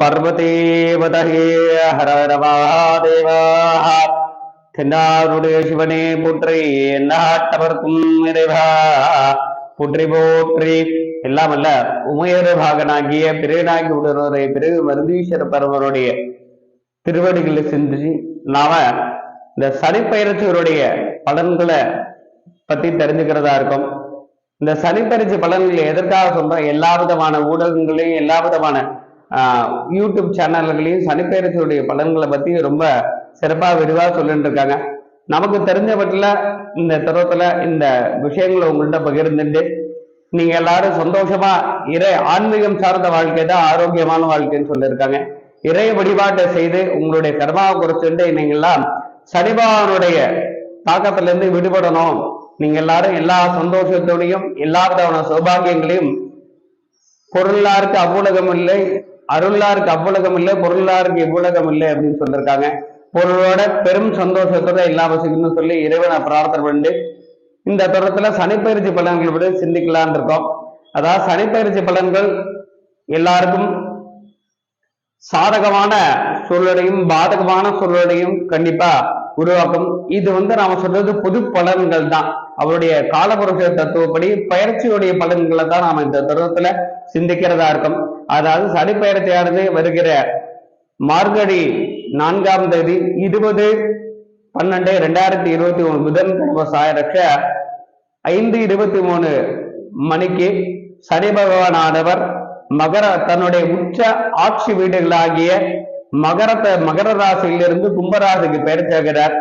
பார்வதேவதகே ஹர ஹர தென்னாருடைய சிவனே போற்றி நாட்டவர்க்கும் இறைவா போற்றி போற்றி எல்லாம் அல்ல உமையர பாகனாகிய பிறனாகி உடனோரை பிறகு மருதீஸ்வர பரவருடைய திருவடிகளை சிந்திச்சு நாம இந்த சனிப்பயிற்சியருடைய பலன்களை பத்தி தெரிஞ்சுக்கிறதா இருக்கும் இந்த சனிப்பயிற்சி பலன்களை எதற்காக சொல்றோம் எல்லா விதமான ஊடகங்களையும் எல்லா விதமான யூடியூப் சேனல்களையும் சனிப்பயிற்சியுடைய பலன்களை பத்தி ரொம்ப சிறப்பா விரிவா சொல்லிட்டு இருக்காங்க நமக்கு தெரிஞ்சவற்றில் இந்த தருவத்துல இந்த விஷயங்களை உங்கள்கிட்ட பகிர்ந்துட்டு நீங்க எல்லாரும் சந்தோஷமா இறை ஆன்மீகம் சார்ந்த வாழ்க்கை தான் ஆரோக்கியமான வாழ்க்கைன்னு சொல்லியிருக்காங்க. இறை வழிபாட்டை செய்து உங்களுடைய கர்மாவை குறைச்சுட்டு நீங்கள்லாம் எல்லாம் தாக்கத்திலிருந்து விடுபடணும். நீங்க எல்லாரும் எல்லா சந்தோஷத்தோடையும் எல்லா விதமான சௌபாகியங்களையும் பொருளாருக்கு அபூலகம் இல்லை. அருளாருக்கு அவ்வுலகம் இல்லை பொருளாருக்கு இவ்வுலகம் இல்லை அப்படின்னு சொல்லியிருக்காங்க பொருளோட பெரும் சந்தோஷத்தோட எல்லா வசிக்கணும்னு சொல்லி இறைவனை பிரார்த்தனை பண்ணிட்டு இந்த தொடரத்துல சனிப்பயிற்சி பலன்களை விட சிந்திக்கலாம்னு இருக்கோம். அதாவது சனிப்பயிற்சி பலன்கள் எல்லாருக்கும் சாதகமான சூழலையும் பாதகமான சூழலையும் கண்டிப்பா உருவாக்கும். இது வந்து நாம சொல்றது புது பலன்கள் தான். அவருடைய காலபுருஷ தத்துவப்படி பயிற்சியுடைய பலன்களை தான் நாம இந்த தருணத்துல சிந்திக்கிறதா இருக்கும். அதாவது சனிப்பயிற்சியானது வருகிற மார்கழி நான்காம் தேதி இருபது பன்னெண்டு ரெண்டாயிரத்தி இருபத்தி மூணு புதன்கிழமை சாயரட்ச ஐந்து இருபத்தி மூணு மணிக்கு சனி பகவானானவர் மகர தன்னுடைய உச்ச ஆட்சி வீடுகளாகிய மகரத்தை மகர ராசியிலிருந்து கும்பராசிக்கு பெயர் சேர்க்கிறார்.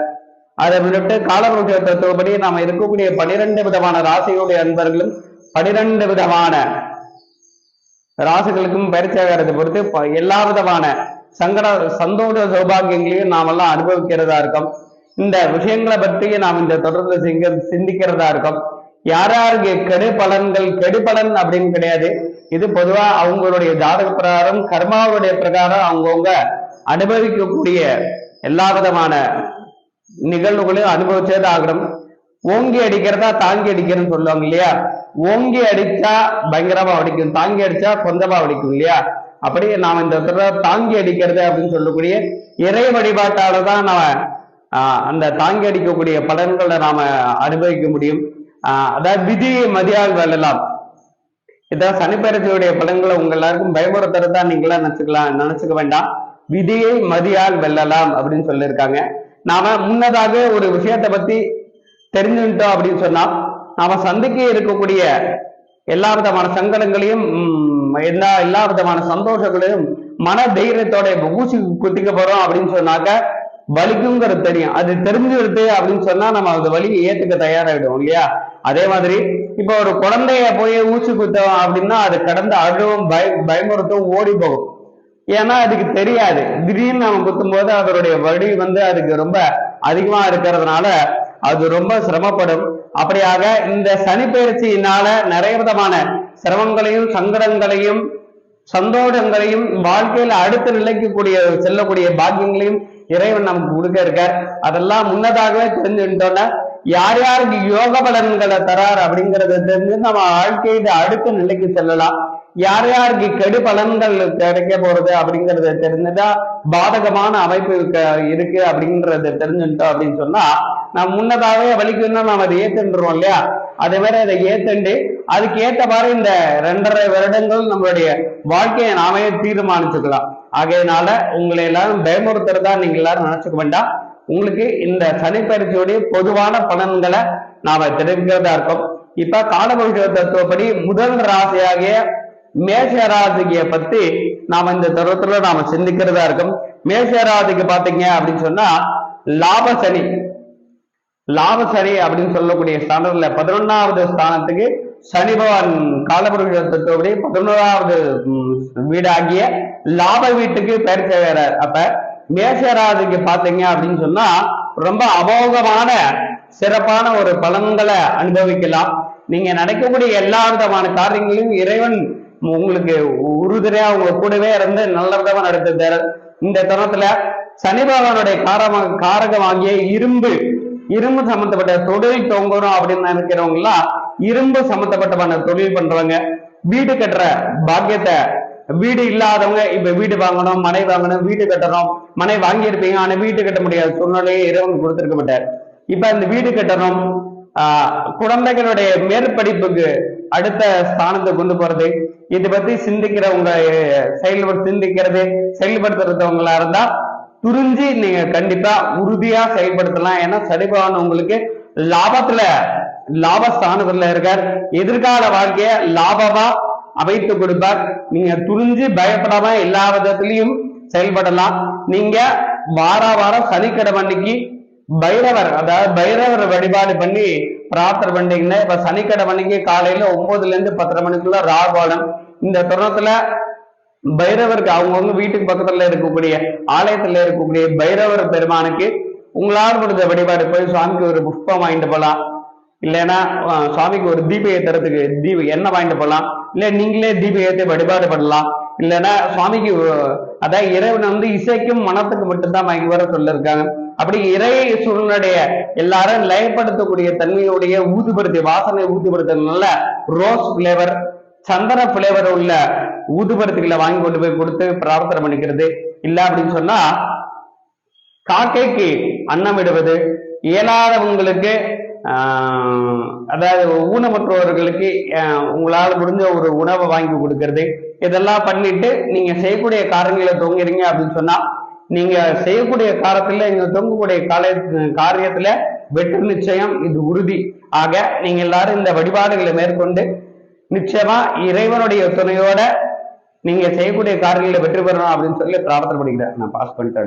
அதை முன்னிட்டு காலபுருஷ தத்துவப்படி நாம இருக்கக்கூடிய பனிரெண்டு விதமான ராசிகளுடைய அன்பர்களும் பனிரெண்டு விதமான ராசுகளுக்கும் பயிற்சியாகிறதை பொறுத்து எல்லா விதமான சங்கட சந்தோஷ சௌபாகியங்களையும் நாமெல்லாம் அனுபவிக்கிறதா இருக்கும். இந்த விஷயங்களை பற்றி நாம் இந்த தொடர்ந்து சிங்க சிந்திக்கிறதா இருக்கும். யார் யாருக்கு கெடு பலன்கள் கெடு பலன் அப்படின்னு கிடையாது. இது பொதுவா அவங்களுடைய ஜாதக பிரகாரம் கர்மாவுடைய பிரகாரம் அவங்கவுங்க அனுபவிக்கக்கூடிய எல்லா விதமான நிகழ்வுகளையும் அனுபவிச்சது ஆகணும். ஓங்கி அடிக்கிறதா தாங்கி அடிக்கிறதுன்னு சொல்லுவாங்க இல்லையா? ஓங்கி அடிச்சா பயங்கரமா அடிக்கும் தாங்கி அடிச்சா சொந்தமா அடிக்கும் இல்லையா? அப்படி நாம இந்த தடவை தாங்கி அடிக்கிறது அப்படின்னு சொல்லக்கூடிய இறை வழிபாட்டால தான் நாம ஆஹ், அந்த தாங்கி அடிக்கக்கூடிய பலன்களை நாம அனுபவிக்க முடியும். ஆஹ், அதாவது விதி மதியால் வெல்லலாம் இதான் சனிப்பெயர்ச்சியுடைய பலன்களை உங்க எல்லாருக்கும் பயமுறுத்துறதா நீங்களா நினைச்சுக்கலாம் நினைச்சுக்க வேண்டாம். விதியை மதியால் வெல்லலாம் அப்படின்னு சொல்லியிருக்காங்க. நாம முன்னதாக ஒரு விஷயத்தை பத்தி தெரிஞ்சுட்டோம் அப்படின்னு சொன்னா நாம சந்திக்க இருக்கக்கூடிய எல்லா விதமான சங்கடங்களையும் எல்லா எல்லா விதமான சந்தோஷங்களையும் மன தைரியத்தோட ஊசி குத்திக்க போறோம் அப்படின்னு சொன்னாக்க வலிக்குங்கிறது தெரியும். அது தெரிஞ்சுடுது அப்படின்னு சொன்னா நம்ம அந்த வலியை ஏத்துக்க தயாராகிடும் இல்லையா? அதே மாதிரி இப்போ ஒரு குழந்தைய போய் ஊசி குத்தோம் அப்படின்னா அது கடந்து அழுவும் பய பயமுறுத்தும் ஓடி போகும். ஏன்னா அதுக்கு தெரியாது. திடீர்னு நம்ம குத்தும் போது அதனுடைய வலி வந்து அதுக்கு ரொம்ப அதிகமா இருக்கிறதுனால அது ரொம்ப சிரமப்படும். அப்படியாக இந்த சனி பயிற்சியினால நிறைய விதமான சிரமங்களையும் சங்கடங்களையும் சந்தோஷங்களையும் வாழ்க்கையில அடுத்த நிலைக்கு கூடிய செல்லக்கூடிய பாக்கியங்களையும் இறைவன் நமக்கு கொடுக்க இருக்கார். அதெல்லாம் முன்னதாகவே தெரிஞ்சுட்டோம்னா யார் யாருக்கு யோக பலன்களை தரார் அப்படிங்கறத தெரிஞ்சு நம்ம வாழ்க்கையில அடுத்த நிலைக்கு செல்லலாம். யார் யாருக்கு கெடு பலன்கள் கிடைக்க போறது அப்படிங்கறத தெரிஞ்சுட்டா பாதகமான அமைப்பு இருக்கு அப்படிங்கறத தெரிஞ்சுட்டோம் அப்படின்னு சொன்னா நாம் முன்னதாகவே வலிக்குன்னா நாம் அதை ஏத்துன்றோம் இல்லையா? அதே மாதிரி அதை ஏத்துண்டு அதுக்கு ஏத்த மாதிரி இந்த ரெண்டரை வருடங்கள் நம்மளுடைய வாழ்க்கையை நாமே தீர்மானிச்சுக்கலாம். ஆகையினால உங்களை எல்லாரும் பயமுறுத்துறதா நீங்க எல்லாரும் நினைச்சுக்க வேண்டாம். உங்களுக்கு இந்த சனிப்பயிற்சியுடைய பொதுவான பலன்களை நாம தெரிவிக்கிறதா இருக்கும். இப்ப காலபுருஷ தத்துவப்படி முதல் ராசியாகிய மேஷ ராசியை பத்தி நாம இந்த தருவத்துல நாம சிந்திக்கிறதா இருக்கும். மேஷ ராசிக்கு பாத்தீங்க அப்படின்னு சொன்னா லாப சனி. லாபசரி அப்படின்னு சொல்லக்கூடிய ஸ்தானத்துல பதினொன்னாவது ஸ்தானத்துக்கு சனி பகவான் காலபுருஷ தத்துவப்படி பதினோராவது வீடாகிய லாப வீட்டுக்கு பெயர் செய்கிறார் அப்ப மேஷராசிக்கு பாத்தீங்க அப்படின்னு சொன்னா ரொம்ப அமோகமான சிறப்பான ஒரு பலன்களை அனுபவிக்கலாம். நீங்க நடக்கக்கூடிய எல்லா விதமான காரியங்களையும் இறைவன் உங்களுக்கு உறுதுணையா உங்க கூடவே இருந்து நல்ல விதமா நடத்தி இந்த தருணத்துல சனி பகவானுடைய காரமாக காரகமாகிய இரும்பு இரும்பு சம்பந்தப்பட்ட தொழில் தொங்கணும் அப்படின்னு நினைக்கிறவங்க எல்லாம் இரும்பு சம்பந்தப்பட்டமான தொழில் பண்றவங்க வீடு கட்டுற பாக்கியத்தை வீடு இல்லாதவங்க இப்ப வீடு வாங்கணும் மனை வாங்கணும் வீடு கட்டணும் மனை வாங்கியிருப்பீங்க ஆனா வீடு கட்ட முடியாத சூழ்நிலையை இறைவன் கொடுத்திருக்க மாட்டார். இப்ப இந்த வீடு கட்டணும் ஆஹ் குழந்தைகளுடைய மேற்படிப்புக்கு அடுத்த ஸ்தானத்தை கொண்டு போறது இதை பத்தி சிந்திக்கிறவங்க செயல்படு சிந்திக்கிறது செயல்படுத்துறவங்களா இருந்தா துரிஞ்சு நீங்க கண்டிப்பா உறுதியா செயல்படுத்தலாம். ஏன்னா சரிபகவான் உங்களுக்கு லாபத்துல லாபஸ்தானத்துல இருக்கார். எதிர்கால வாழ்க்கைய லாபமா அமைத்து கொடுப்பார். நீங்க துணிஞ்சு பயப்படாம எல்லா விதத்திலையும் செயல்படலாம். நீங்க வார வாரம் சனிக்கிழமை அன்னைக்கு பைரவர் அதாவது பைரவர் வழிபாடு பண்ணி பிரார்த்தனை பண்ணீங்கன்னா இப்ப சனிக்கிழமை அன்னைக்கு காலையில ஒன்பதுல இருந்து பத்தரை மணிக்குள்ள ராகோலம் இந்த தருணத்துல பைரவருக்கு அவங்கவுங்க வீட்டுக்கு பக்கத்துல இருக்கக்கூடிய ஆலயத்துல இருக்கக்கூடிய பைரவர் பெருமானுக்கு உங்களால் முடிஞ்ச வழிபாடு போய் சுவாமிக்கு ஒரு புஷ்பம் வாங்கிட்டு போலாம். இல்லைன்னா சுவாமிக்கு ஒரு தீபம் ஏத்துறதுக்கு தீப எண்ணெய் வாங்கிட்டு போலாம். இல்ல நீங்களே தீப ஏத்தி வழிபாடு பண்ணலாம். இல்லைன்னா சுவாமிக்கு அதான் இறைவன் வந்து இசைக்கும் மனத்துக்கு மட்டும்தான் வாங்கி வர சொல்லிருக்காங்க. அப்படி இறை சூழ்நிலைய எல்லாரும் லயப்படுத்தக்கூடிய தன்மையுடைய ஊதுபடுத்தி வாசனை ஊதுபடுத்தினால ரோஸ் பிளேவர் சந்தன பிளேவர் உள்ள ஊதுபடுத்திகளை வாங்கி கொண்டு போய் கொடுத்து பிரார்த்தனை பண்ணிக்கிறது. இல்ல அப்படின்னு சொன்னா காக்கைக்கு அன்னமிடுவது இயலாதவங்களுக்கு அதாவது ஊனமற்றவர்களுக்கு உங்களால் முடிஞ்ச ஒரு உணவை வாங்கி கொடுக்கறது. இதெல்லாம் பண்ணிட்டு நீங்க செய்யக்கூடிய காரியங்களை தொங்குறீங்க அப்படின்னு சொன்னா நீங்க செய்யக்கூடிய காலத்துல நீங்க தொங்கக்கூடிய கால காரியத்துல வெற்றி நிச்சயம் இது உறுதி. ஆக நீங்க எல்லாரும் இந்த வழிபாடுகளை மேற்கொண்டு நிச்சயமா இறைவனுடைய துணையோட நீங்க செய்யக்கூடிய காரியங்களை வெற்றி பெறணும் அப்படின்னு சொல்லி பிரார்த்தனை பண்ணிக்கிறேன் நான் பாஸ் பண்ணிட்டு